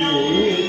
Yeah.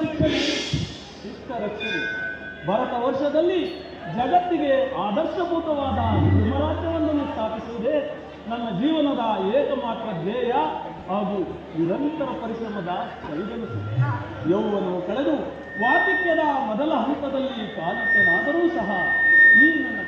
ಶಿಕ್ಷಣ ರಕ್ಷಣೆ ಭಾರತ ವರ್ಷದಲ್ಲಿ ಜಗತ್ತಿಗೆ ಆದರ್ಶಭೂತವಾದ ಧರ್ಮರಾಜ್ಯವನ್ನು ಸ್ಥಾಪಿಸುವುದೇ ನನ್ನ ಜೀವನದ ಏಕಮಾತ್ರ ಧ್ಯೇಯ ಹಾಗೂ ನಿರಂತರ ಪರಿಶ್ರಮದ ಕೈಗನಸು ಯೌವನವು ಕಳೆದು ವಾತಿಕ್ಯದ ಮೊದಲ ಹಂತದಲ್ಲಿ ಕಾಲಕ್ಕೆನಾದರೂ ಸಹ ಈ ನನ್ನ